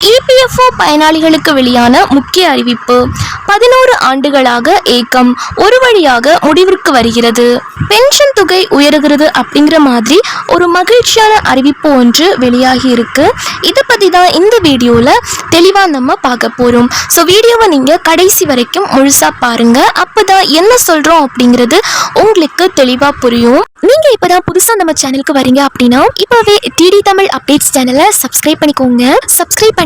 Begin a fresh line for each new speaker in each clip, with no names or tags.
EPFO பயனாளிகளுக்கு வெளியான முக்கிய அறிவிப்பு. பதினோரு ஆண்டுகளாக ஏக்கம். ஒரு வழியாக முடிவிற்கு வருகிறது. பென்ஷன் தொகை உயருகிறது அப்படிங்கிற மாதிரி ஒரு மகிழ்ச்சியான அறிவிப்பு ஒன்று வெளியாகி இருக்கு. இதை பற்றி தான் இந்த வீடியோவில் தெளிவாக நம்ம பார்க்க போகிறோம் ஸோ வீடியோவை நீங்கள் கடைசி வரைக்கும் முழுசாக பாருங்கள் அப்போ தான் என்ன சொல்கிறோம் அப்படிங்கிறது உங்களுக்கு தெளிவாக புரியும். நீங்கள் இப்போ தான் புதுசாக நம்ம சேனலுக்கு வரீங்க அப்படின்னா இப்போவே டிடி தமிழ் அப்டேட்ஸ் சேனலை சப்ஸ்கிரைப் பண்ணிக்கோங்க. சப்ஸ்கிரைப்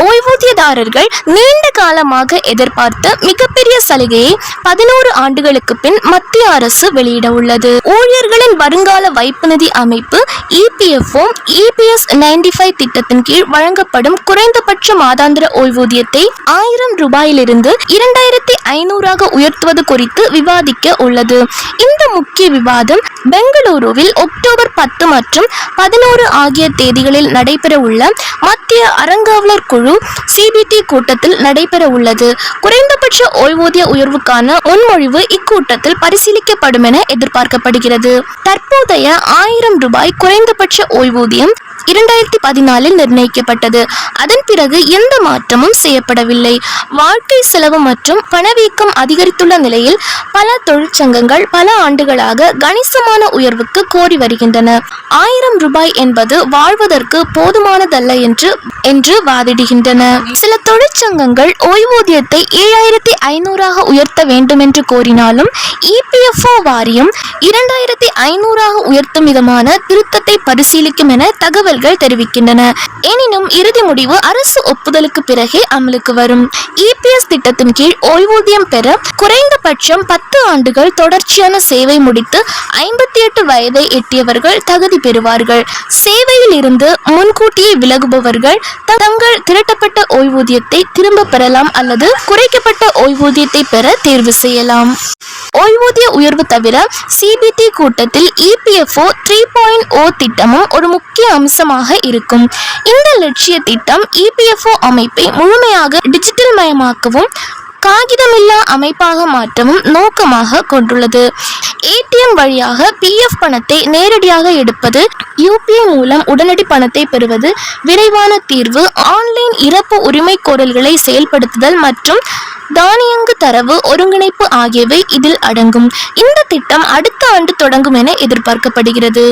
ஓய்வூதியதாரர்கள் நீண்ட காலமாக எதிர்பார்த்த மிகப்பெரிய சலுகையை பதினோரு ஆண்டுகளுக்கு பின் மத்திய அரசு வெளியிட உள்ளது. ஊழியர்களின் வருங்கால வைப்பு நிதி அமைப்பு இபிஎஃப்ஓ இபிஎஸ் நைன்டி ஃபைவ் திட்டத்தின் கீழ் வழங்கப்படும் குறைந்தபட்ச மாதாந்திர ஓய்வூதியத்தை ஆயிரம் ரூபாயிலிருந்து இரண்டாயிரத்தி ஐநூறாக உயர்த்துவது குறித்து விவாதிக்க உள்ளது. இந்த முக்கிய விவாதம் பெங்களூருவில் அக்டோபர் பத்து மற்றும் பதினோரு ஆகிய தேதிகளில் நடைபெற உள்ள மத்திய அறங்காவலர் குழு சிபிடி கூட்டத்தில் நடைபெற உள்ளது. குறைந்தபட்ச ஓய்வூதிய உயர்வுக்கான முன்மொழிவு இக்கூட்டத்தில் பரிசீலிக்கப்படும் என எதிர்பார்க்கப்படுகிறது. தற்போதைய ஆயிரம் ரூபாய் குறைந்தபட்ச ஓய்வூதியம் இரண்டாயிரத்தி பதினாலில் நிர்ணயிக்கப்பட்டது. அதன் பிறகு எந்த மாற்றமும் செய்யப்படவில்லை. வாழ்க்கை செலவு மற்றும் பணவீக்கம் அதிகரித்துள்ள நிலையில் பல தொழிற்சங்கங்கள் பல ஆண்டுகளாக கணிசமான உயர்வுக்கு கோரி வருகின்றன. ஆயிரம் ரூபாய் என்பது வாழ்வதற்கு போதுமானதல்ல என்று என்று வாதிடுகின்றன. சில தொழிற்சங்கங்கள் ஓய்வூதியத்தை ஏழாயிரத்தி ஐநூறாக உயர்த்த வேண்டும் என்று கோரினாலும் இபிஎஃப்ஓ வாரியம் இரண்டாயிரத்தி ஐநூறாக உயர்த்தும் விதமான திருத்தத்தை பரிசீலிக்கும் என தகவல் தகவல்கள் தெரிவிக்கின்றன. எனினும் இறுதி முடிவு அரசு ஒப்புதலுக்கு பிறகே அமலுக்கு வரும். இபிஎஸ் திட்டத்தின் கீழ் ஓய்வூதியம் பெற குறைந்தபட்சம் பத்து ஆண்டுகள் தொடர்ச்சியான சேவை முடித்து ஐம்பத்தி எட்டு வயதை எட்டியவர்கள் தகுதி பெறுவார்கள். சேவையில் இருந்து முன்கூட்டியே விலகுபவர்கள் தங்கள் திரட்டப்பட்ட ஓய்வூதியத்தை திரும்ப பெறலாம் அல்லது குறைக்கப்பட்ட ஓய்வூதியத்தை பெற தேர்வு செய்யலாம். ஓய்வூதிய உயர்வு தவிர சிபிடி கூட்டத்தில் இபிஎஃப்ஓ த்ரீ பாயிண்ட் ஓ திட்டமும் ஒரு முக்கிய அம்சமாக இருக்கும். இந்த லட்சிய திட்டம் இபிஎஃப்ஓ அமைப்பை முழுமையாக டிஜிட்டல் மயமாக்கவும் காகிதமில்லா அமைப்பாக மாற்றவும் நோக்கமாக கொண்டுள்ளது. ஏடிஎம் வழியாக பிஎஃப் பணத்தை நேரடியாக எடுப்பது யூபிஐ மூலம் உடனடி பணத்தை பெறுவது விரைவான தீர்வு ஆன்லைன் இறப்பு உரிமை கோரல்களை செயல்படுத்துதல் மற்றும் தானியங்கு தரவு ஒருங்கிணைப்பு ஆகியவை இதில் அடங்கும். இந்த திட்டம் அடுத்த ஆண்டு தொடங்கும் என எதிர்பார்க்கப்படுகிறது.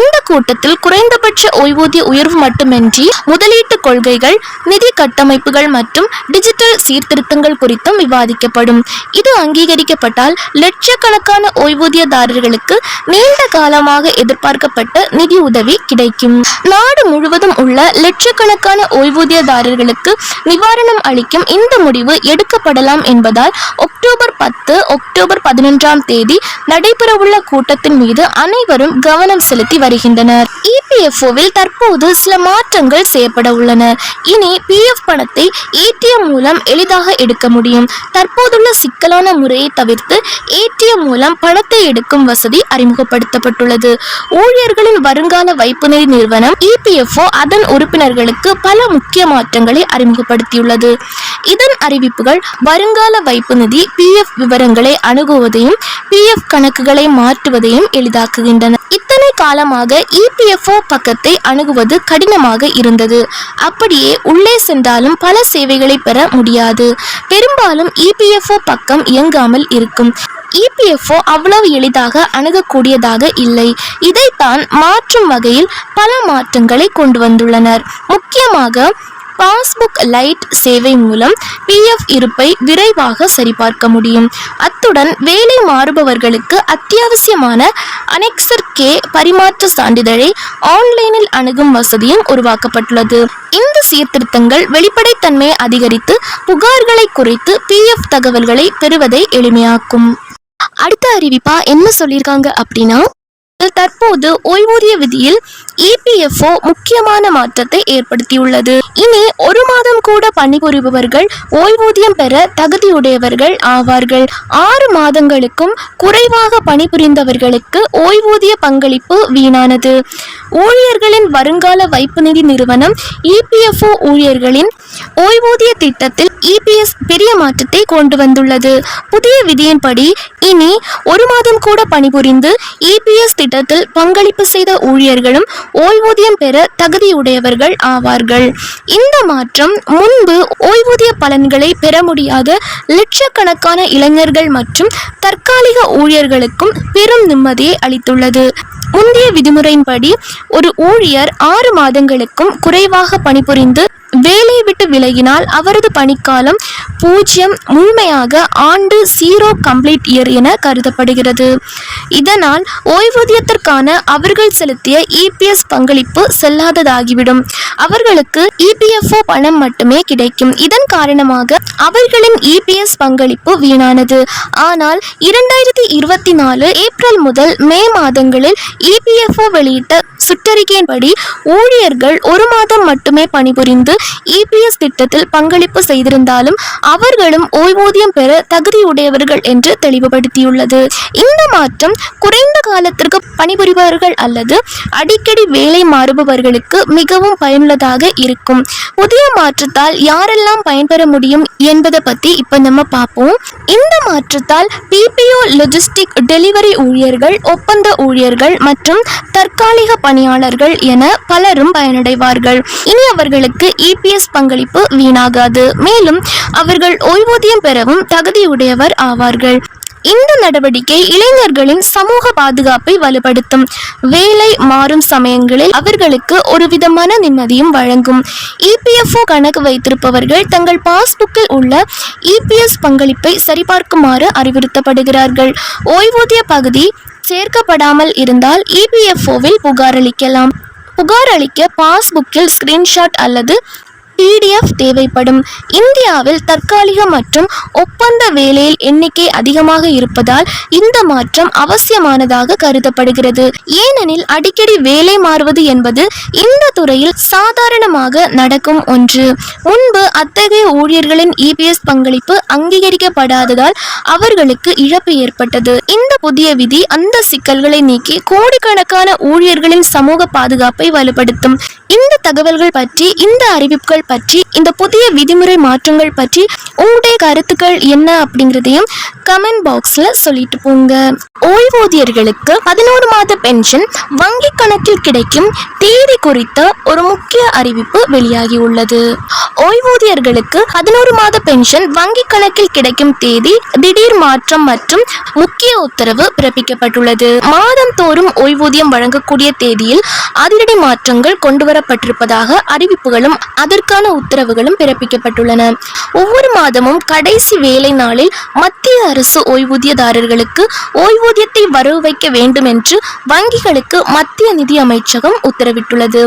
இந்த கூட்டத்தில் குறைந்தபட்ச ஓய்வூதிய உயர்வு மட்டுமின்றி முதலீட்டு கொள்கைகள் நிதி கட்டமைப்புகள் மற்றும் டிஜிட்டல் சீர்திருத்தங்கள் குறித்தும் விவாதிக்கப்படும். இது அங்கீகரிக்கப்பட்டால் லட்சக்கணக்கான ஓய்வூதியதாரர்களுக்கு நீண்ட காலமாக எதிர்பார்க்கப்பட்ட நிதி உதவி கிடைக்கும். நாடு முழுவதும் உள்ள லட்சக்கணக்கான ஓய்வூதியதாரர்களுக்கு நிவாரணம் அளிக்கும் இந்த முடிவு எடுக்கப்படலாம் என்பதால் அக்டோபர் பத்து அக்டோபர் பதினொன்றாம் தேதி நடைபெறவுள்ள கூட்டத்தின் மீது அனைவரும் கவனம் செலுத்தி வருகின்றனர். இபிஎஃப்ஓவில் தற்போது சில மாற்றங்கள் செய்யப்பட உள்ளன. இனி பிஎஃப் பணத்தை ஏடிஎம் மூலம் எளிதாக எடுக்க முடியும். தற்போதுள்ள சிக்கலான முறையை தவிர்த்து ஏடிஎம் மூலம் பணத்தை எடுக்கும் வசதி அறிமுகப்படுத்தப்பட்டுள்ளது. ஊழியர்களின் வருங்கால வைப்பு நிதி நிறுவனம் இபிஎஃப்ஓ அதன் உறுப்பினர்களுக்கு பல முக்கிய மாற்றங்களை அறிமுகப்படுத்தியுள்ளது. இதன் அறிவிப்புகள் வருங்கால வைப்பு நிதி பிஎஃப் விவரங்களை அணுகுவதையும் பிஎஃப் கணக்குகளை மாற்றுவதையும் எளிதாக்குகின்றன. இத்தனை காலமாக இபிஎஃப்ஓ பக்கத்தை அணுகுவது கடினமாக இருந்தது. அப்படியே உள்ளே சென்றாலும் பல சேவைகளை பெற முடியாது. பெரும்பாலும் இபிஎஃப்ஓ பக்கம் இயங்காமல் இருக்கும். இபிஎஃப்ஓ அவ்வளவு எளிதாக அணுகக்கூடியதாக இல்லை. இதைத்தான் மாற்றும் வகையில் பல மாற்றங்களை கொண்டு வந்துள்ளனர். முக்கியமாக பாஸ்புக் லைட் சேவை மூலம் பிஎஃப் இருப்பை விரைவாக சரிபார்க்க முடியும். அத்துடன் வேலை மாறுபவர்களுக்கு அத்தியாவசியமான அனெக்சர் கே பரிமாற்ற சான்றிதழை ஆன்லைனில் அணுகும் வசதியும் உருவாக்கப்பட்டுள்ளது. இந்த சீர்திருத்தங்கள் வெளிப்படைத்தன்மையை அதிகரித்து புகார்களை குறைத்து பிஎஃப் தகவல்களை பெறுவதை எளிமையாக்கும். அடுத்த அறிவிப்பா என்ன சொல்லியிருக்காங்க அப்படின்னா தற்போது ஓய்வூதிய விதியில் இபிஎஃப்ஓ முக்கியமான மாற்றத்தை ஏற்படுத்தியுள்ளது. இனி ஒரு மாதம் கூட பணிபுரிபவர்கள் ஓய்வூதியம் பெற தகுதியுடையவர்கள் ஆவார்கள். ஆறு மாதங்களுக்கும் குறைவாக பணிபுரிந்தவர்களுக்கு ஓய்வூதிய பங்களிப்பு வீணானது. ஊழியர்களின் வருங்கால வைப்பு நிதி நிறுவனம் இபிஎஃப்ஓ ஊழியர்களின் ஓய்வூதிய திட்டத்தில் இபிஎஸ் பெரிய மாற்றத்தை கொண்டு வந்துள்ளது. புதிய விதியின்படி இனி ஒரு மாதம் கூட பணிபுரிந்து இபிஎஸ் திட்டத்தில் பங்களிப்பு செய்த ஊழியர்களும் ஓய்வூதியம் பெற தகுதியுடையவர்கள் ஆவார்கள். இந்த மாற்றம் முன்பு ஓய்வூதிய பலன்களை பெற முடியாத லட்சக்கணக்கான இளைஞர்கள் மற்றும் தற்காலிக ஊழியர்களுக்கும் பெரும் நிம்மதியை அளித்துள்ளது. முந்தைய விதிமுறையின்படி ஒரு ஊழியர் ஆறு மாதங்களுக்கும் குறைவாக பணிபுரிந்து வேலையை விட்டு விலகினால் அவரது பணிக்காலம் பூஜ்ஜியம் முழுமையாக ஆண்டு ஜீரோ கம்ப்ளீட் இயர் என கருதப்படுகிறது. இதனால் ஓய்வூதியத்திற்கான அவர்கள் செலுத்திய இபிஎஸ் பங்களிப்பு செல்லாததாகிவிடும். அவர்களுக்கு இபிஎஃப்ஓ பணம் மட்டுமே கிடைக்கும். இதன் காரணமாக அவர்களின் இபிஎஸ் பங்களிப்பு வீணானது. ஆனால் இரண்டாயிரத்தி இருபத்தி நாலு ஏப்ரல் முதல் மே மாதங்களில் இபிஎஃப்ஓ வெளியிட்ட சுற்றறிக்கையின்படி ஊழியர்கள் ஒரு மாதம் மட்டுமே பணிபுரிந்து இபிஎஸ் திட்டத்தில் பங்களிப்பு செய்திருந்தாலும் அவர்களும் ஓய்வூதியம் பெற தகுதியுடையவர்கள் என்று தெளிவுபடுத்தியுள்ளது. இந்த மாற்றம் குறைந்த காலத்திற்கு பணிபுரிபவர்கள் அல்லது அடிக்கடி வேலை மாறுபவர்களுக்கு மிகவும் பயனுள்ளதாக இருக்கும். புதிய மாற்றத்தால் யாரெல்லாம் பயன்பெற முடியும் என்பதை பத்தி இப்ப நம்ம பார்ப்போம். இந்த மாற்றத்தால் பிபிஓ லொஜிஸ்டிக் டெலிவரி ஊழியர்கள் ஒப்பந்த ஊழியர்கள் மற்றும் தற்காலிக பணியாளர்கள் என பலரும் பயனடைவார்கள். இனி அவர்களுக்கு இபிஎஸ் பங்களிப்பு வீணாகாது. மேலும் அவர்கள் ஓய்வூதியம் பெறவும் தகுதியுடையவர் ஆவார்கள். இந்த நடவடிக்கை இளைஞர்களின் சமூக பாதுகாப்பை வலுப்படுத்தும். வேலை மாறும் சமயங்களில் அவர்களுக்கு ஒருவித மன நிம்மதியும் வழங்கும். இபிஎஃப்ஓ கணக்கு வைத்திருப்பவர்கள் தங்கள் பாஸ்புக்கில் உள்ள இபிஎஸ் பங்களிப்பை சரிபார்க்குமாறு அறிவுறுத்தப்படுகிறார்கள். ஓய்வூதிய பகுதி சேர்க்கப்படாமல் இருந்தால் இபிஎஃப்ஓவில் புகார் புகார் அளிக்க பாஸ்புக்கில் ஸ்கிரீன்ஷாட் அல்லது பிடிஎஃப் தேவைப்படும். இந்தியாவில் தற்காலிக மற்றும் ஒப்பந்த வேலையில் எண்ணிக்கை அதிகமாக இருப்பதால் இந்த மாற்றம் அவசியமானதாக கருதப்படுகிறது. ஏனெனில் அடிக்கடி வேலை மாறுவது என்பது இந்த துறையில் சாதாரணமாக நடக்கும் ஒன்று. முன்பு அத்தகைய ஊழியர்களின் இபிஎஸ் பங்களிப்பு அங்கீகரிக்கப்படாததால் அவர்களுக்கு இழப்பு ஏற்பட்டது. இந்த புதிய விதி அந்த சிக்கல்களை நீக்கி கோடிக்கணக்கான ஊழியர்களின் சமூக பாதுகாப்பை வலுப்படுத்தும். இந்த தகவல்கள் பற்றி இந்த அறிவிப்புகள் பற்றி இந்த புதிய விதிமுறை மாற்றங்கள் பற்றி உங்களுடைய கருத்துக்கள் என்ன அப்படிங்கிறதையும் கமெண்ட் பாக்ஸ்ல சொல்லிட்டு போங்க. ஓய்வூதியர்களுக்கு பதினோரு மாத பென்ஷன் வங்கி கணக்கில் கிடைக்கும் தேதி குறித்த ஒரு முக்கிய அறிவிப்பு வெளியாகி உள்ளது. ஓய்வூதியர்களுக்கு பதினோரு மாத பென்ஷன் வங்கி கணக்கில் கிடைக்கும் தேதி திடீர் மாற்றம் மற்றும் முக்கிய உத்தரவு பிறப்பிக்கப்பட்டுள்ளது. மாதம் தோறும் ஓய்வூதியம் வழங்கக்கூடிய தேதியில் அதிரடி மாற்றங்கள் கொண்டுவரப்பட்டிருப்பதாக அறிவிப்புகளும் அதற்கு இதற்கான உத்தரவுகளும் பிறப்பிக்கப்பட்டுள்ளன. ஒவ்வொரு மாதமும் கடைசி வேலை நாளில் மத்திய அரசு ஓய்வூதியதாரர்களுக்கு ஓய்வூதியத்தை வரவு வைக்க வேண்டும் என்று வங்கிகளுக்கு மத்திய நிதி அமைச்சகம் உத்தரவிட்டுள்ளது.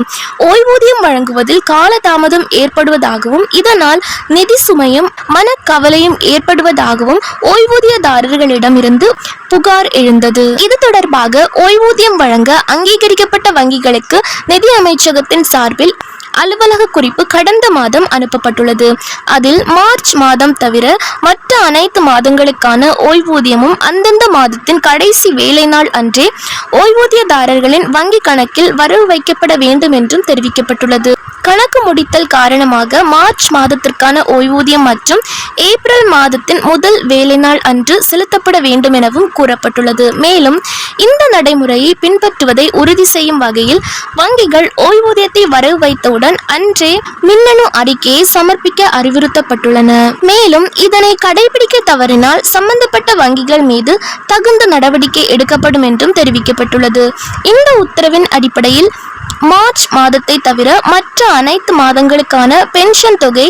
ஓய்வூதியம் வழங்குவதில் காலதாமதம் ஏற்படுவதாகவும் இதனால் நிதி சுமையும் மனக்கவலையும் ஏற்படுவதாகவும் ஓய்வூதியதாரர்களிடமிருந்து புகார் எழுந்தது. இது தொடர்பாக ஓய்வூதியம் வழங்க அங்கீகரிக்கப்பட்ட வங்கிகளுக்கு நிதி அமைச்சகத்தின் சார்பில் அலுவலக குறிப்பு கடந்த மாதம் அனுப்பப்பட்டுள்ளது. அதில் மார்ச் மாதம் தவிர மற்ற அனைத்து மாதங்களுக்கான ஓய்வூதியமும் அந்தந்த மாதத்தின் கடைசி வேலை நாள் அன்றே ஓய்வூதியதாரர்களின் வங்கி கணக்கில் வரவு வைக்கப்பட வேண்டும் என்றும் தெரிவிக்கப்பட்டுள்ளது. கணக்கு முடித்தல் காரணமாக மார்ச் மாதத்திற்கான ஓய்வூதியம் மற்றும் ஏப்ரல் மாதத்தின் முதல் வேலை நாள் அன்று செலுத்தப்பட வேண்டும் எனவும் கூறப்பட்டுள்ளது. மேலும் இந்த நடைமுறையை பின்பற்றுவதை உறுதி செய்யும் வகையில் வங்கிகள் ஓய்வூதியத்தை வரவு வைத்தவுடன் அன்றே மின்னணு அறிக்கையை சமர்ப்பிக்க அறிவுறுத்தப்பட்டுள்ளன. மேலும் இதனை கடைபிடிக்க தவறினால் சம்பந்தப்பட்ட வங்கிகள் மீது தகுந்த நடவடிக்கை எடுக்கப்படும் என்றும் தெரிவிக்கப்பட்டுள்ளது. இந்த உத்தரவின் அடிப்படையில் மார்ச் மாதத்தை தவிர மற்ற அனைத்து மாதங்களுக்கான பென்ஷன் தொகை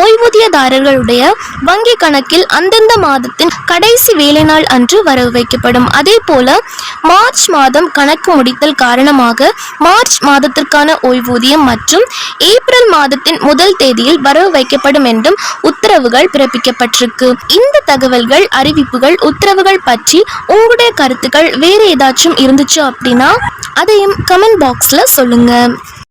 ஓய்வூதியதாரர்களுடைய வங்கி கணக்கில் அந்தந்த மாதத்தின் கடைசி வேலை நாள் அன்று வரவு வைக்கப்படும். அதே போல மார்ச் மாதம் கணக்கு முடித்தல் காரணமாக மார்ச் மாதத்திற்கான ஓய்வூதியம் மற்றும் ஏப்ரல் மாதத்தின் முதல் தேதியில் வரவு வைக்கப்படும் என்றும் உத்தரவுகள் பிறப்பிக்கப்பட்டிருக்கு. இந்த தகவல்கள் அறிவிப்புகள் உத்தரவுகள் பற்றி உங்களுடைய கருத்துக்கள் வேறு ஏதாச்சும் இருந்துச்சு அப்படின்னா அதையும் கமெண்ட் பாக்ஸில் சொல்லுங்கள்